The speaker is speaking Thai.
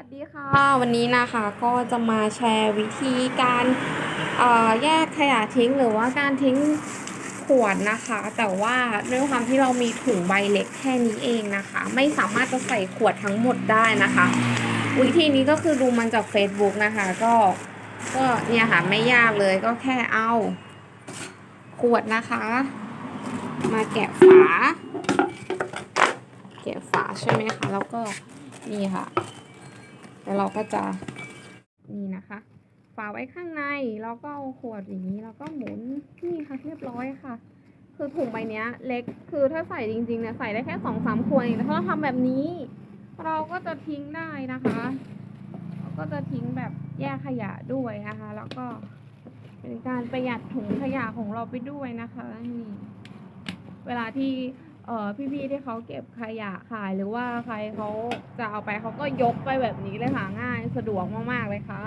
วัสดีค่ะ วันนี้นะคะก็จะมาแชร์วิธีการแยกขยะทิ้งหรือว่าการทิ้งขวดนะคะ แต่ว่าด้วยความที่เรามีถุงใบเล็กแค่นี้เองนะคะ ไม่สามารถจะใส่ขวดทั้งหมดได้นะคะ วิธีนี้ก็คือดูมันจาก Facebook นะคะ ก็ก็เนี่ยค่ะไม่ยากเลยก็แค่เอา ขวดนะคะ มาแกะฝา แกะฝาใช่ไหมคะแล้วก็นี่ค่ะ แล้วเราก็จะนี่นะคะฝาไว้ข้างในแล้วก็เอาขวดอย่างนี้แล้วก็หมุนนี่ค่ะเรียบร้อยค่ะ คือถุงใบนี้เล็กคือถ้าใส่จริงๆเนี่ยใส่ได้แค่สองสามขวดเองแต่ถ้าเราทำแบบนี้ เราก็จะทิ้งได้นะคะเราก็จะทิ้งแบบแยกขยะด้วยนะคะ แล้วก็เป็นการประหยัดถุงขยะของเราไปด้วยนะคะนี่เวลาที่ เออพี่ๆที่เขาเก็บขยะขายหรือว่าใครเขาจะเอาไปเขาก็ยกไปแบบนี้เลยค่ะง่ายสะดวกมากๆเลยค่ะ